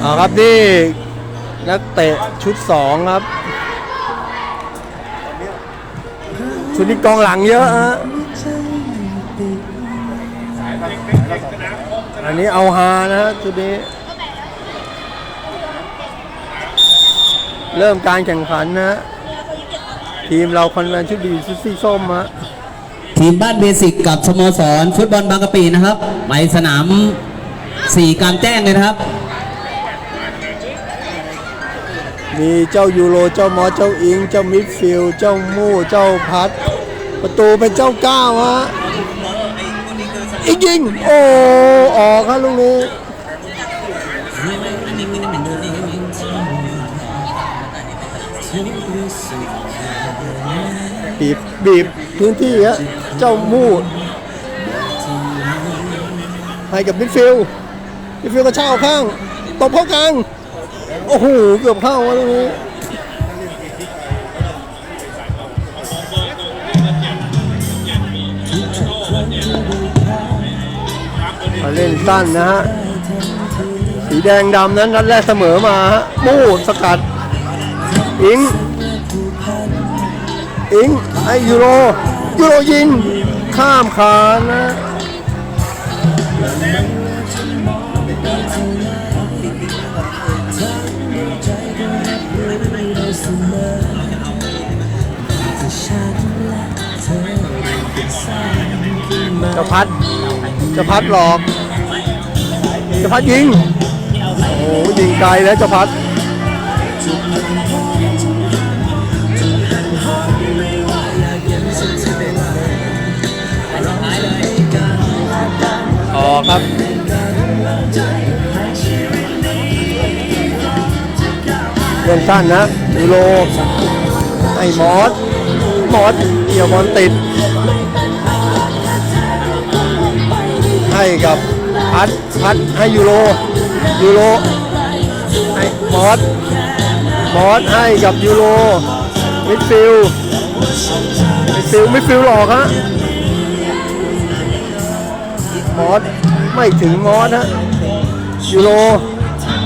เอาครับนี่นักเตะชุดสองครับ ชุดนี้กองหลังเยอะฮะอันนี้เอาฮานะฮะชุดนี้ เริ่มการแข่งขันนะฮะทีมเราคอนแวนชุดดีชุดสีส้มฮะทีมบ้านเบสิกกับสโมสรฟุตบอลบางกะปินะครับ ไปสนามสี่กลางแจ้งเลยนะครับ มีเจ้ายูโร เจ้ามอ เจ้าอิง เจ้ามิดฟิล เจ้ามู่ เจ้าพัด ประตูเป็นเจ้าก้าวฮะอีกยิง โอ้ ออกครับลูกนี้บีบบีบพื้นที่ฮะเจ้ามู่ ให้กับมิดฟิลด์มิดฟิลด์ก็เช่าข้างตบเข้ากลางโอ้โหเกือบเข้าวะลูกนี้มาเล่นสั้นนะฮะ สีแดงดำนั้นนัดแรกเสมอมาฮะมูดสกัด อิง อิงไอยูโร ยูโรยิง ข้ามคานน จะพัดจะพัดหลอกจะพัดยิง โอ้ยิงไกลแล้วจะพัด ครับเล่นสั้นนะยูโรไอ้มอสมอสเกี่ยวบอลติด ให้กับพัดพัดให้ยูโรยูโรให้มอสมอสให้กับยูโรมิดฟิลมิดฟิลมิดฟิลหลอกฮะ มอสไม่ถึงมอสฮะยูโร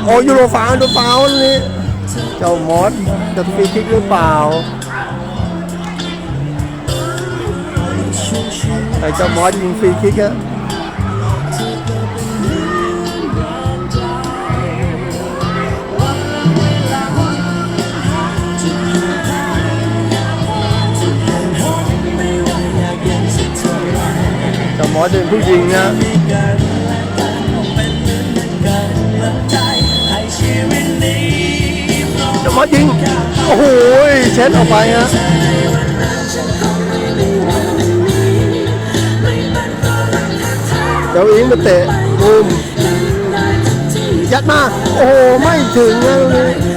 โอ้ยูโรฟาวดูฟาวนี่เจ้ามอสจะฟรีคิกหรือเปล่าไอ้เจ้ามอสยิงฟรีคิกอะ เจ้ามอสเป็นผู้ยิงนะจะมายิง โอ้โหเช็ดออกไปฮะเจ้าอิงมาเตะมุมยัดมา โอ้โห ไม่ถึงนะ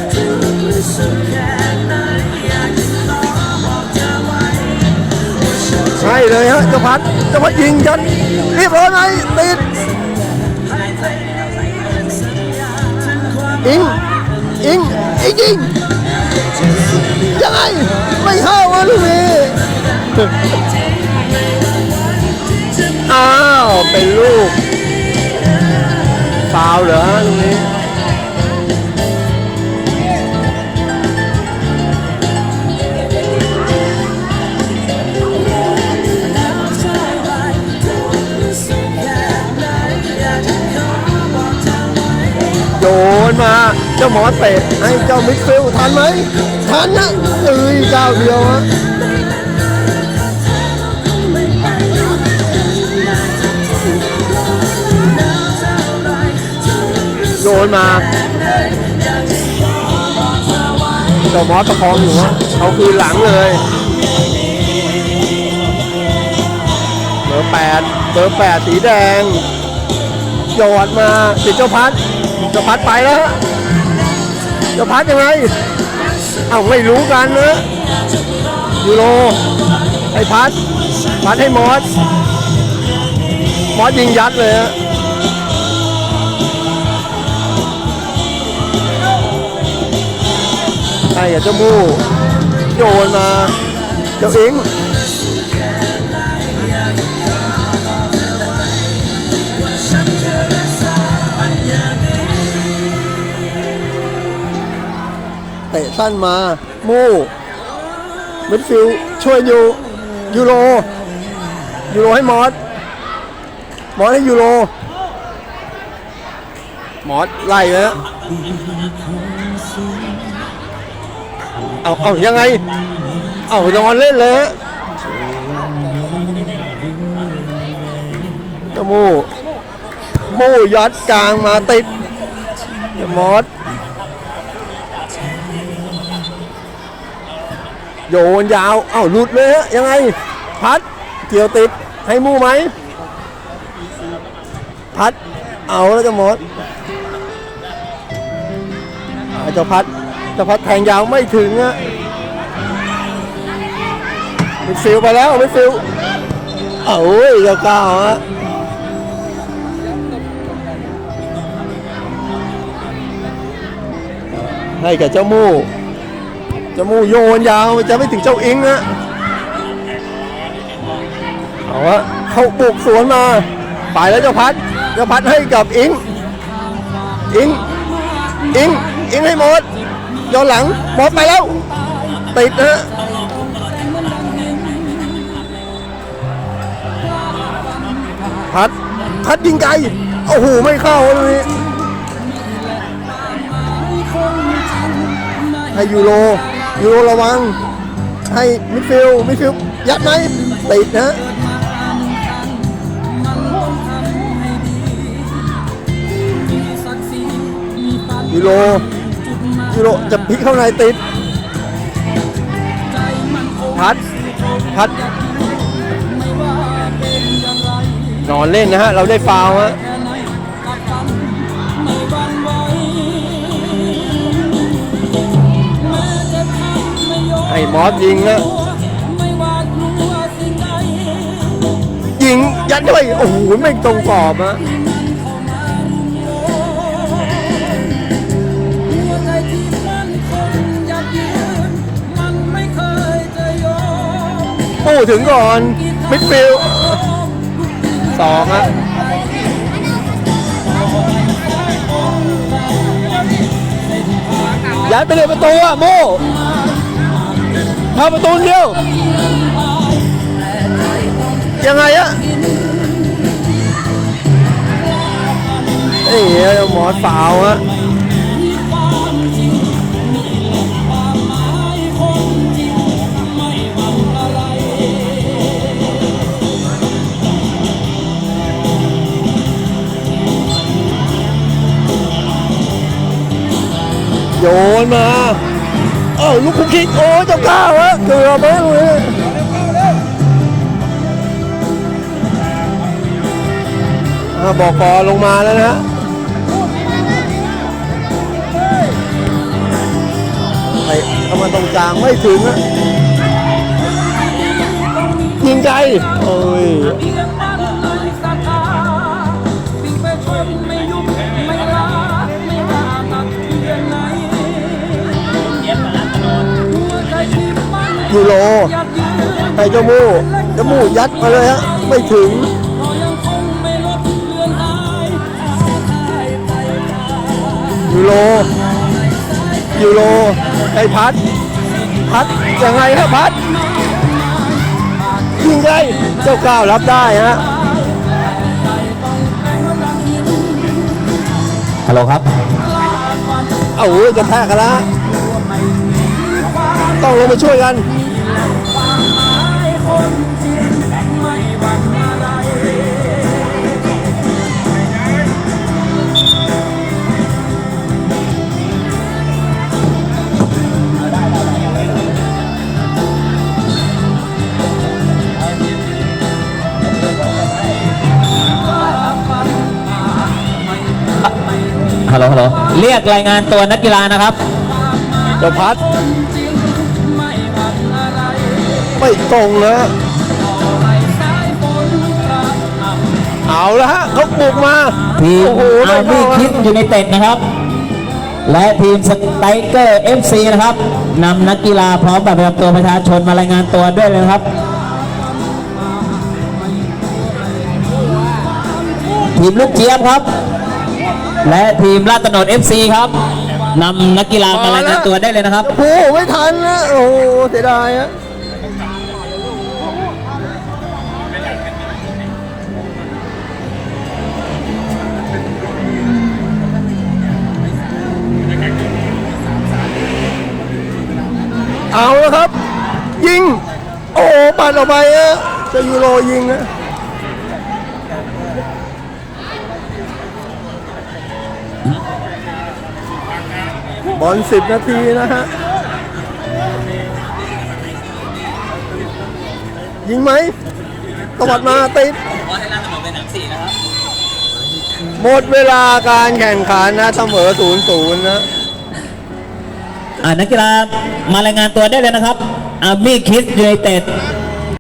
ใช่เลยฮะเจ้าพัดเจ้าพัดยิงยัดเรียบร้อยไหมติดอิงอิงอิงยิงยังไงไม่เข้าวะลูกนี้อ้าวเป็นลูกฟาวล์เหรอลูกนี้ มา เจ้าหมอเตะให้เจ้ามิดฟิลทันไหมทันนะเอ้ยเจ้าเดียวฮะโยนมาเจ้าหมอประคองอยู่ฮะเอาคืนหลังเลยเบอร์แปดเบอร์แปดสีแดงหยอดมาติดเจ้าพัด จ้าพัดไปแล้วฮะเจ้าพัดยังไงเอาไม่รู้กันนะยูโรให้พัดพัดให้มอสมอสยิงยัดเลยฮะให้กับเจ้ามูโยนมาเจ้าอิง สั้นมา มูมิดฟิลช่วยอยู่ยูโรยูโรให้มอสมอสให้ยูโรมอสไล่เลยนะเอาเอายังไง เอานอนเล่นเลยฮะจมูมูยัดกลางมาติดจมอส โยนยาว เอ้าหลุดเลยฮะยังไง พัดเกี่ยวติดให้มู่ไหม พัด เอาแล้วจะหมดเจ้าพัดเจ้าพัดแทงยาวไม่ถึงอะมิดฟิลไปแล้วมิดฟิลเอ้ยเจ้าก้าวฮะให้กับเจ้ามู่ จ้ามูโยนยาวจะไม่ถึงเจ้าอิงนะเอาวะเข้าบุกสวนมาไปแล้วเจ้าพัดเจ้าพัดให้กับอิงอิงอิงอิงให้หมดย้อนหลังหมดไปแล้วติดนะพัดพัดยิงไกลโอ้โหไม่เข้าเลยให้ยูโร ยูโรระวัง ให้มิดฟิลมิดฟิลยัดไหมติดนะยูโรยูโรจะพลิกเข้าในติด พัด พัด นอนเล่นนะฮะ เราได้ฟาวฮะ ให้มอสยิงนะยิงยัดด้วยโอ้โหไม่ตรงกรอบอะปูถึงก่อน มิดฟิลสองอะย้ายไปเลยประตูอะโม เข้าประตูเดียว ยังไงอะเอ้ยหมอสาวอะโยนมา ลูกคุกคิกโอ้เจ้าก้าวอะเกือบแล้วเลยอ่าบอกกอลงมาแล้วนะฮะไปเข้ามาตรงกลางไม่ถึงอะยิงไกลโอ้ย ยูโรให้เจ้ามูเจ้ามูยัดมาเลยฮะ ไม่ถึงยูโรยูโรไอพัด พัดยังไงฮะพัดยิงไงเจ้าก้าวรับได้ฮะฮัลโหลครับ เอาเว้ยกระแทกกันแล้วฮะต้องลงมาช่วยกัน ฮัลโหลฮัลโหลเรียกรายงานตัวนักกีฬานะครับเจ้าพัดไม่ตรงนะฮะเอาแล้วฮะเขาบุกมาทีมโอ้โหอาได้ร์มี่เข้าคิดฮะยูไนเต็ดนะครับ และทีมสไตรเกอร์เอฟซีนะครับนำนักกีฬาพร้อมบัตรประจำตัวประชาชนมารายงานตัวด้วยเลยนะครับ ทีมลูกเจี๊ยบครับ และทีมลาดตโนด FC ครับนำนักกีฬามารายงานตัวได้เลยนะครับ โอ้โหไม่ทันนะโอ้โหเสียดายฮะเอาแล้วครับ ยิง โอ้โหปัดออกไปฮะจะยูโรยิงนะ บอลสิบนาทีนะฮะ ยิงไหมตวัดมาติดหมดเวลาการแข่งขันนะเสมอศูนย์ศูนย์นะอ่านักกีฬามารายงานตัวได้เลยนะครับอาร์มี่คิสยูไนเต็ด